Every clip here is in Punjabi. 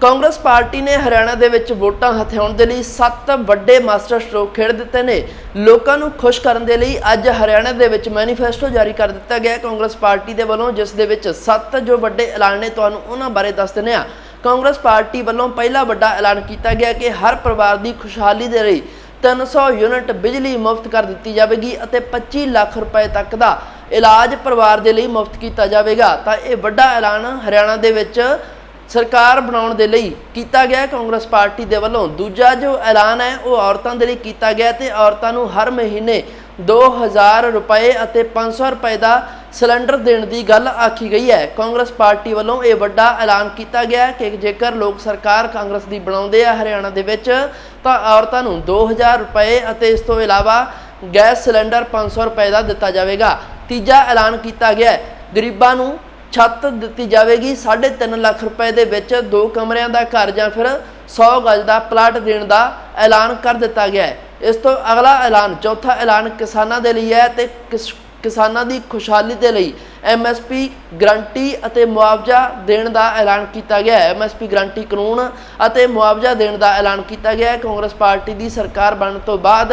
ਕਾਂਗਰਸ ਪਾਰਟੀ ਨੇ ਹਰਿਆਣਾ ਦੇ ਵਿੱਚ ਵੋਟਾਂ ਹਥਿਆਉਣ ਦੇ ਲਈ 7 ਵੱਡੇ ਮਾਸਟਰ ਸਟ੍ਰੋਕ ਖੇਡ ਦਿੱਤੇ ਨੇ। ਲੋਕਾਂ ਨੂੰ ਖੁਸ਼ ਕਰਨ ਦੇ ਲਈ ਅੱਜ ਹਰਿਆਣਾ ਦੇ ਵਿੱਚ ਮੈਨੀਫੈਸਟੋ ਜਾਰੀ ਕਰ ਦਿੱਤਾ ਗਿਆ ਕਾਂਗਰਸ ਪਾਰਟੀ ਦੇ ਵੱਲੋਂ ਜਿਸ ਦੇ ਵਿੱਚ 7 ਜੋ ਵੱਡੇ ਐਲਾਨ ਨੇ, ਤੁਹਾਨੂੰ ਉਹਨਾਂ ਬਾਰੇ ਦੱਸ ਦਿੰਦੇ ਹਾਂ। ਕਾਂਗਰਸ ਪਾਰਟੀ ਵੱਲੋਂ ਪਹਿਲਾ ਵੱਡਾ ਐਲਾਨ ਕੀਤਾ ਗਿਆ ਕਿ ਹਰ ਪਰਿਵਾਰ ਦੀ ਖੁਸ਼ਹਾਲੀ ਦੇ ਲਈ 300 ਯੂਨਿਟ ਬਿਜਲੀ ਮੁਫਤ ਕਰ ਦਿੱਤੀ ਜਾਵੇਗੀ ਅਤੇ 25 ਲੱਖ ਰੁਪਏ ਤੱਕ ਦਾ ਇਲਾਜ ਪਰਿਵਾਰ ਦੇ ਲਈ ਮੁਫਤ ਕੀਤਾ ਜਾਵੇਗਾ। ਤਾਂ ਇਹ ਵੱਡਾ ਐਲਾਨ ਹਰਿਆਣਾ ਦੇ ਵਿੱਚ ਸਰਕਾਰ ਬਣਾਉਣ ਦੇ ਲਈ ਕੀਤਾ ਗਿਆ ਕਾਂਗਰਸ ਪਾਰਟੀ ਦੇ ਵੱਲੋਂ। ਦੂਜਾ ਜੋ ਐਲਾਨ ਹੈ, ਉਹ ਔਰਤਾਂ ਦੇ ਲਈ ਕੀਤਾ ਗਿਆ ਤੇ ਔਰਤਾਂ ਨੂੰ ਹਰ ਮਹੀਨੇ 2000 ਰੁਪਏ ਅਤੇ 500 ਰੁਪਏ ਦਾ ਸਿਲੰਡਰ ਦੇਣ ਦੀ ਗੱਲ ਆਖੀ ਗਈ ਹੈ। ਕਾਂਗਰਸ ਪਾਰਟੀ ਵੱਲੋਂ ਇਹ ਵੱਡਾ ਐਲਾਨ ਕੀਤਾ ਗਿਆ ਕਿ ਜੇਕਰ ਲੋਕ ਸਰਕਾਰ ਕਾਂਗਰਸ ਦੀ ਬਣਾਉਂਦੇ ਆ ਹਰਿਆਣਾ ਦੇ ਵਿੱਚ, ਤਾਂ ਔਰਤਾਂ ਨੂੰ 2000 ਰੁਪਏ ਅਤੇ ਇਸ ਤੋਂ ਇਲਾਵਾ ਗੈਸ ਸਿਲੰਡਰ 500 ਰੁਪਏ ਦਾ ਦਿੱਤਾ ਜਾਵੇਗਾ। ਤੀਜਾ ਐਲਾਨ ਕੀਤਾ ਗਿਆ ਗਰੀਬਾਂ ਨੂੰ ਛੱਤ ਦਿੱਤੀ ਜਾਵੇਗੀ 3.5 ਲੱਖ ਰੁਪਏ ਦੇ ਵਿੱਚ ਦੋ ਕਮਰਿਆਂ ਦਾ ਘਰ ਜਾਂ ਫਿਰ 100 ਗਜ ਦਾ ਪਲਾਟ ਦੇਣ ਦਾ ਐਲਾਨ ਕਰ ਦਿੱਤਾ ਗਿਆ ਹੈ। ਇਸ ਤੋਂ ਅਗਲਾ ਐਲਾਨ, ਚੌਥਾ ਐਲਾਨ ਕਿਸਾਨਾਂ ਦੇ ਲਈ ਹੈ ਤੇ ਕਿਸਾਨਾਂ ਦੀ ਖੁਸ਼ਹਾਲੀ ਦੇ ਲਈ ਐਮਐਸਪੀ ਗਰੰਟੀ ਅਤੇ ਮੁਆਵਜ਼ਾ ਦੇਣ ਦਾ ਐਲਾਨ ਕੀਤਾ ਗਿਆ ਹੈ। ਐਮਐਸਪੀ ਗਰੰਟੀ ਕਾਨੂੰਨ ਅਤੇ ਮੁਆਵਜ਼ਾ ਦੇਣ ਦਾ ਐਲਾਨ ਕੀਤਾ ਗਿਆ ਹੈ। ਕਾਂਗਰਸ ਪਾਰਟੀ ਦੀ ਸਰਕਾਰ ਬਣਨ ਤੋਂ ਬਾਅਦ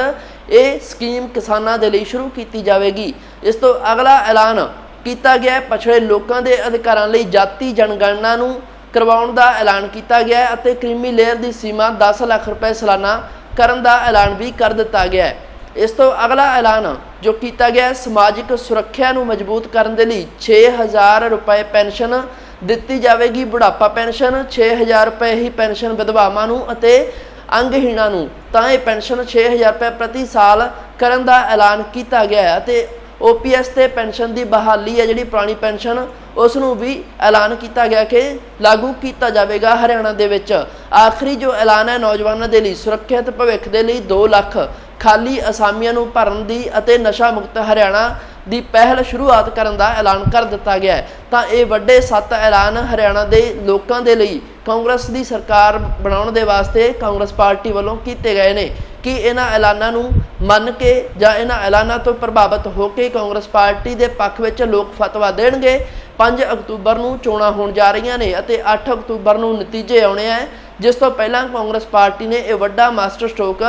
ਇਹ ਸਕੀਮ ਕਿਸਾਨਾਂ ਦੇ ਲਈ ਸ਼ੁਰੂ ਕੀਤੀ ਜਾਵੇਗੀ। ਇਸ ਤੋਂ ਅਗਲਾ ਐਲਾਨ ਕੀਤਾ ਗਿਆ ਹੈ। ਪਛੜੇ ਲੋਕਾਂ ਦੇ ਅਧਿਕਾਰਾਂ ਲਈ ਜਾਤੀ ਜਨਗਣਨਾ ਨੂੰ ਕਰਵਾਉਣ ਦਾ ਐਲਾਨ ਕੀਤਾ ਗਿਆ ਹੈ ਅਤੇ ਕ੍ਰੀਮੀ ਲੇਅਰ ਦੀ ਸੀਮਾ 10 ਲੱਖ ਰੁਪਏ ਸਾਲਾਨਾ ਕਰਨ ਦਾ ਐਲਾਨ ਵੀ ਕਰ ਦਿੱਤਾ ਗਿਆ ਹੈ। ਇਸ ਤੋਂ ਅਗਲਾ ਐਲਾਨ ਜੋ ਕੀਤਾ ਗਿਆ ਸਮਾਜਿਕ ਸੁਰੱਖਿਆ ਨੂੰ ਮਜ਼ਬੂਤ ਕਰਨ ਦੇ ਲਈ 6000 ਰੁਪਏ ਪੈਨਸ਼ਨ ਦਿੱਤੀ ਜਾਵੇਗੀ। ਬੁਢਾਪਾ ਪੈਨਸ਼ਨ 6000 ਰੁਪਏ ਹੀ ਪੈਨਸ਼ਨ ਵਿਧਵਾਵਾਂ ਨੂੰ ਅਤੇ ਅੰਗਹੀਣਾਂ ਨੂੰ। ਤਾਂ ਇਹ ਪੈਨਸ਼ਨ 6000 ਰੁਪਏ ਪ੍ਰਤੀ ਸਾਲ ਕਰਨ ਦਾ ਐਲਾਨ ਕੀਤਾ ਗਿਆ ਹੈ ਅਤੇ ਓਪੀਐਸ ਤੇ ਪੈਨਸ਼ਨ ਦੀ ਬਹਾਲੀ ਹੈ, ਜਿਹੜੀ ਪੁਰਾਣੀ ਪੈਨਸ਼ਨ ਉਸ ਨੂੰ ਵੀ ਐਲਾਨ ਕੀਤਾ ਗਿਆ ਕਿ ਲਾਗੂ ਕੀਤਾ ਜਾਵੇਗਾ ਹਰਿਆਣਾ ਦੇ ਵਿੱਚ। ਆਖਰੀ ਜੋ ਐਲਾਨ ਹੈ ਨੌਜਵਾਨਾਂ ਦੇ ਲਈ, ਸੁਰੱਖਿਅਤ ਭਵਿੱਖ ਦੇ ਲਈ 2 ਲੱਖ ਖਾਲੀ ਅਸਾਮੀਆਂ ਨੂੰ ਭਰਨ ਦੀ ਅਤੇ ਨਸ਼ਾ ਮੁਕਤ ਹਰਿਆਣਾ ਦੀ ਪਹਿਲ ਸ਼ੁਰੂਆਤ ਕਰਨ ਦਾ ਐਲਾਨ ਕਰ ਦਿੱਤਾ ਗਿਆ ਹੈ। ਤਾਂ ਇਹ ਵੱਡੇ ਸੱਤ ਐਲਾਨ ਹਰਿਆਣਾ ਦੇ ਲੋਕਾਂ ਦੇ ਲਈ ਕਾਂਗਰਸ ਦੀ ਸਰਕਾਰ ਬਣਾਉਣ ਦੇ ਵਾਸਤੇ ਕਾਂਗਰਸ ਪਾਰਟੀ ਵੱਲੋਂ ਕੀਤੇ ਗਏ ਨੇ। ਕਿ ਇਹਨਾਂ ਐਲਾਨਾਂ ਨੂੰ ਮੰਨ ਕੇ ਜਾਂ ਇਹਨਾਂ ਐਲਾਨਾਂ ਤੋਂ ਪ੍ਰਭਾਵਿਤ ਹੋ ਕੇ ਕਾਂਗਰਸ ਪਾਰਟੀ ਦੇ ਪੱਖ ਵਿੱਚ ਲੋਕ ਫਤਵਾ ਦੇਣਗੇ। 5 ਅਕਤੂਬਰ ਨੂੰ ਚੋਣਾਂ ਹੋਣ ਜਾ ਰਹੀਆਂ ਨੇ ਅਤੇ 8 ਅਕਤੂਬਰ ਨੂੰ ਨਤੀਜੇ ਆਉਣੇ ਆ। ਜਿਸ ਤੋਂ ਪਹਿਲਾਂ ਕਾਂਗਰਸ ਪਾਰਟੀ ਨੇ ਇਹ ਵੱਡਾ ਮਾਸਟਰ ਸਟ੍ਰੋਕ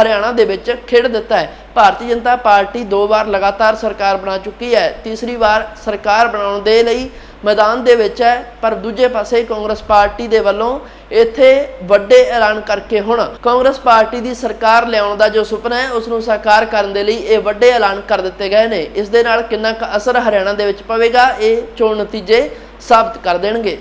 ਹਰਿਆਣਾ ਦੇ ਵਿੱਚ ਖੇਡ ਦਿੱਤਾ ਹੈ। ਭਾਰਤੀ ਜਨਤਾ ਪਾਰਟੀ ਦੋ ਵਾਰ ਲਗਾਤਾਰ ਸਰਕਾਰ ਬਣਾ ਚੁੱਕੀ ਹੈ। ਤੀਸਰੀ ਵਾਰ ਸਰਕਾਰ ਬਣਾਉਣ ਦੇ ਲਈ ਮੈਦਾਨ ਦੇ ਵਿੱਚ ਹੈ, ਪਰ ਦੂਜੇ ਪਾਸੇ ਕਾਂਗਰਸ ਪਾਰਟੀ ਦੇ ਵੱਲੋਂ ਇੱਥੇ ਵੱਡੇ ਐਲਾਨ ਕਰਕੇ ਹੁਣ ਕਾਂਗਰਸ ਪਾਰਟੀ ਦੀ ਸਰਕਾਰ ਲਿਆਉਣ ਦਾ ਜੋ ਸੁਪਨਾ ਹੈ ਉਸ ਨੂੰ ਸਾਕਾਰ ਕਰਨ ਦੇ ਲਈ ਇਹ ਵੱਡੇ ਐਲਾਨ ਕਰ ਦਿੱਤੇ ਗਏ ਨੇ। ਇਸ ਦੇ ਨਾਲ ਕਿੰਨਾ ਕੁ ਅਸਰ ਹਰਿਆਣਾ ਦੇ ਵਿੱਚ ਪਵੇਗਾ, ਇਹ ਚੋਣ ਨਤੀਜੇ ਸਾਬਤ ਕਰ ਦੇਣਗੇ।